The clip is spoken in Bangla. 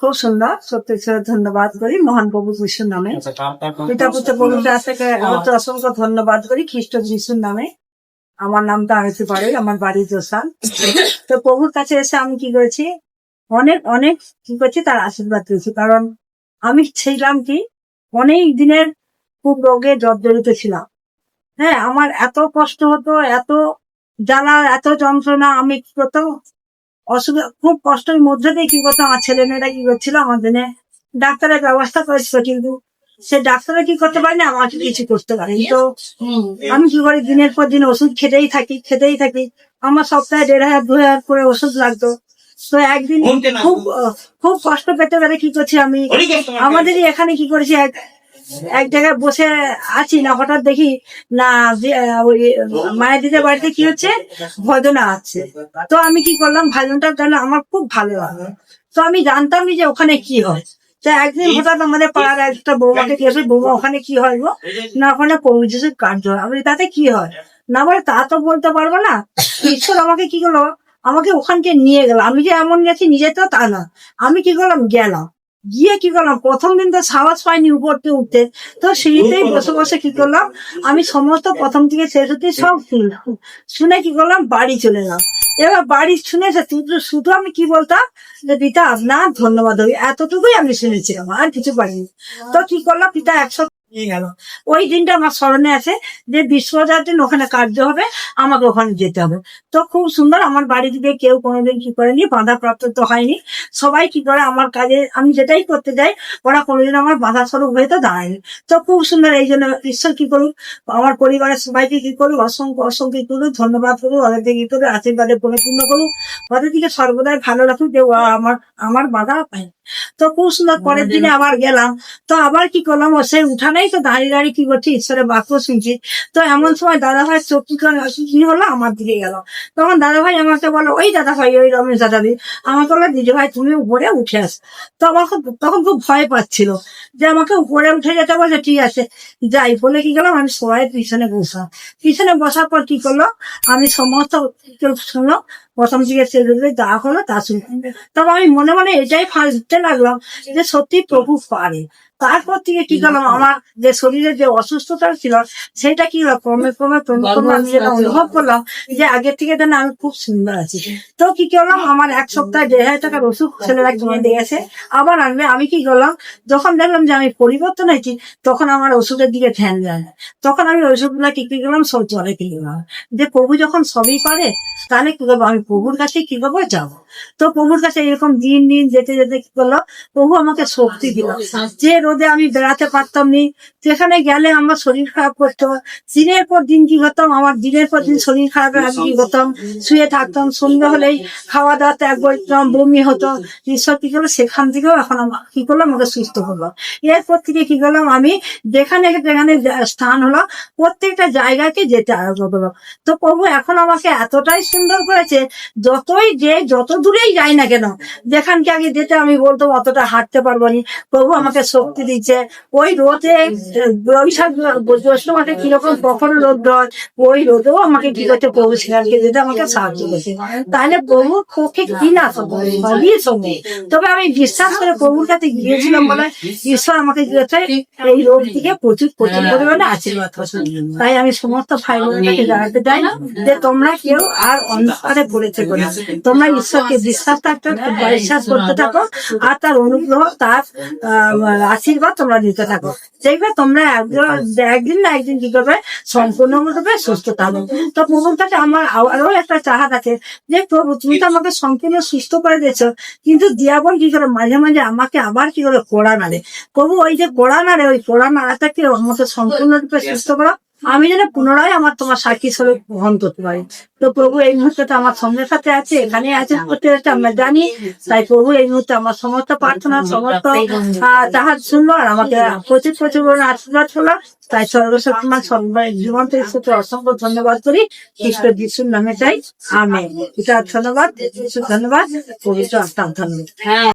খুব সুন্দর সত্যি ধন্যবাদ করি মহান প্রভু যিশুর নামে। পিতা পুত্র পবিত্র আত্মাকে অসংখ্য ধন্যবাদ করি খ্রিস্ট যিশুর নামে। আমার নামটা আনতে পারে আমার বাড়ি জোসান। তো প্রভুর কাছে এসে আমি কি করেছি? অনেক অনেক কি করছি তার আশীর্বাদ পেয়েছি। কারণ আমি ছিলাম কি? অনেক দিনের খুব রোগে জর্জরিত ছিলাম। হ্যাঁ আমার এত কষ্ট হতো এত জ্বালা এত যন্ত্রণা আমি কি করতাম? অসুবিধা খুব কষ্টের মধ্যে দিয়ে কি করতাম? আমার ছেলে মেয়েরা কি করছিল? আমার দিনে ডাক্তারের ব্যবস্থা করেছিল কিন্তু সে ডাক্তারে কি করতে পারে না আমাকে কিছু করতে পারেনি। তো আমি কি করি? দিনের পর দিন ওষুধ খেতেই থাকি খেতেই থাকি। আমার সপ্তাহে দেড় হাজার দু হাজার করে ওষুধ লাগতো। তো একদিন খুব খুব কষ্ট পেতে পেরে কি করছি আমি? আমাদেরই এখানে কি করেছি? এক জায়গায় বসে আছি না হঠাৎ দেখি না ওই মায়ের দিদির বাড়িতে কি হচ্ছে? ভজনা আছে। তো আমি কি করলাম ভজনটা যেন আমার খুব ভালো লাগে। তো আমি জানতাম যে ওখানে কি হয়। তো একদিন হঠাৎ আমাদের পাড়ার একটা বৌমাকে করি, বৌমা ওখানে কি হয় গো? না ওখানে প্রভু কার্য। আমি তাতে কি হয়? না বলে তা তো বলতে পারব না। ঈশ্বর আমাকে কি করল? আমাকে ওখানকে নিয়ে গেল। আমি যে এমন গেছি নিজে তো তা না। আমি কি করলাম? গেলাম। গিয়ে কি করলাম? প্রথম দিন তো সাহস পাইনি উপরতে উঠতে। তো সিঁড়িতেই বসে বসে কি করলাম? আমি সমস্ত প্রথম থেকে শেষ হতে সব শুনলাম। শুনে কি করলাম? বাড়ি চলে গেলাম এবার বাড়ি শুনে শুধু শুধু আমি কি বলতাম? যে পিতা আপনার ধন্যবাদ। হবে এতটুকুই আমি শুনেছিলাম। আর কিছু পারিনি তো কি করলাম? পিতা একশো নিয়ে গেল। ওই দিনটা আমার স্মরণে আছে যে বিশ্বজার দিন ওখানে কার্য হবে, আমাকে ওখানে যেতে হবে। তো খুব সুন্দর আমার বাড়ি থেকে কেউ কোনোদিন কি করেনি বাধা প্রাপ্ত তো হয়নি। সবাই কি করে আমার কাজে, আমি যেটাই করতে যাই, ওরা কোনোদিন আমার বাধা স্বরূপ হয়ে তো দাঁড়ায়নি। তো খুব সুন্দর এই জন্য ঈশ্বর কি করুক, আমার পরিবারের সবাইকে কি করুক, অসংখ্য অসংখ্য করুক, ধন্যবাদ করুক ওদেরকে কি করুক, আশীর্বাদে পরিপূর্ণ করুক, ওদের দিকে সর্বদাই ভালো রাখুক যে আমার আমার বাধা পায়। তো খুব সুন্দর পরের দিনে আবার গেলাম। তো আবার কি করলাম? ও সেই উঠানেই তো দাঁড়িয়ে দাঁড়িয়ে কি করছি? ঈশ্বরের বাক্য শুনছি। তো এমন সময় দাদা ভাই চোখ কি করে কি হলো? আমার দিকে গেল। তখন দাদা ভাই আমাকে বলো ওই দাদা ভাই ওই রমেশ দাদা দি আমাকে বলল দিদি ভাই তুমি উপরে উঠে আস। তো আমার খুব তখন খুব ভয় পাচ্ছিল যে আমাকে উপরে উঠে যেতে বলছে ঠিক আছে যাই। বলে কি গেলাম আমি সবাই পিছনে বসলাম। পিছনে বসার পর কি করল? আমি সমস্ত কেউ শুনলো। প্রথম দিকে ছেলেদের যা হলো তা শুনলাম তবে আমি মনে মনে এটাই লাগলাম যে সত্যি প্রভু পারে। তারপর থেকে কি করলাম? আমার যে শরীরে যে অসুস্থতা ছিল সেটা কি ক্রমে ক্রমে ক্রমে ক্রমে আমি যেটা অনুভব করলাম যে আগের থেকে যেন আমি খুব সুন্দর আছি। তো কি করলাম? আমার এক সপ্তাহ দেড় হাজার টাকার ওষুধ ছেলেরা কিনে দিয়ে গেছে। আবার আনবে। আমি কি করলাম? যখন দেখলাম যে আমি পরিবর্তন হয়েছি তখন আমার ওষুধের দিকে ধ্যান যায়। না তখন আমি ওষুধগুলো কি কি করলাম? সব জলে কি করলাম যে প্রভু যখন সবই পারে তাহলে কি করব? আমি প্রভুর কাছে কি করব? যাব। তো প্রভুর কাছে এরকম দিন দিন যেতে যেতে কি করল? প্রভু আমাকে শক্তি দিল। যে রোদে আমি বেড়াতে পারতাম নি সেখানে গেলে আমার শরীর খারাপ করতো। দিনের পর দিন কি করতাম আমার দিনের পর দিন শরীর খারাপ আমি কি করতাম শুয়ে থাকতাম, সন্ধ্যা হলেই খাওয়া দাওয়া ত্যাগ করতাম, বমি হতো। ঈশ্বর কি করল সেখান থেকেও এখন আমার কি করলাম? আমাকে সুস্থ করল এরপর থেকে কি করলাম? আমি যেখানে যেখানে স্থান হলো, প্রত্যেকটা জায়গাকে যেতে আরম্ভ করল তো প্রভু, এখন আমাকে এতটাই সুন্দর করেছে, যতই যে যত দূরেই যাই না কেন, যেখানকে আগে যেতে আমি বলতাম, অতটা হাঁটতে পারব নি। প্রভু, আমাকে শক্তি দিচ্ছে ওই রোদে বৈশাখ জ্যৈষ্ঠ মাসে কীরকম কখন রোদ হয় ওই রোদেও আমাকে কি করছে প্রভু সেখানকে যেতে আমাকে সাহায্য করছে তাহলে প্রভু পক্ষে কি না সবই সঙ্গে তবে আমি বিশ্বাস করে প্রভুর কাছে গিয়েছিলাম বলে ঈশ্বর আমাকে কি করছে এই রোগ থেকে প্রচুর প্রচুর পরিমাণে আশীর্বাদ করছে তাই আমি সমস্ত ভাই বোনকে জানাতে চাই যে তোমরা কেউ আর অন্ধকারে পড়েছে করে তোমরা ঈশ্বরকে বিশ্বাস থাকতে বিশ্বাস করতে থাকো আর তার অনুগ্রহ তার আহ, আশীর্বাদ তোমরা দিতে থাকো। দেখবে তোমরা একদিন না একদিন কি করবে? সম্পূর্ণভাবে সুস্থ থাকো তো প্রভুর কাছে আমার আরও একটা চাহাত আছে যে প্রভু তুমি তো আমাকে সম্পূর্ণ সুস্থ করে দিয়েছ। কিন্তু দিয়াবন কি করে? মাঝে মাঝে আমাকে আবার কি করে? কোড়া নাড়ে। প্রভু ওই যে কোড়া নাড়ে ওই কোড়া নাড়াটাকে আমাকে সম্পূর্ণরূপে সুস্থ করো? আমি যেন পুনরায় আমার তোমার সাক্ষী স্বরূপ গ্রহণ করতে পারি। তো প্রভু এই মুহূর্তে তো আমার সঙ্গে সাথে আছে এখানে আছে করতে আছে আমরা জানি। তাই প্রভু এই মুহূর্তে আমার সমস্ত প্রার্থনা সমস্ত আহ, তাহার শুনলো আর আমাকে প্রচুর প্রচুর আশীর্বাদ হলো। তাই সর্বশক্তিমান সর্বাই জীবন্ত ঈশ্বরকে অসংখ্য ধন্যবাদ করি। খ্রিস্ট যিশুর নামে চাই। আমি এটা ধন্যবাদ ধন্যবাদ পবিত্র আত্মা ধন্যবাদ।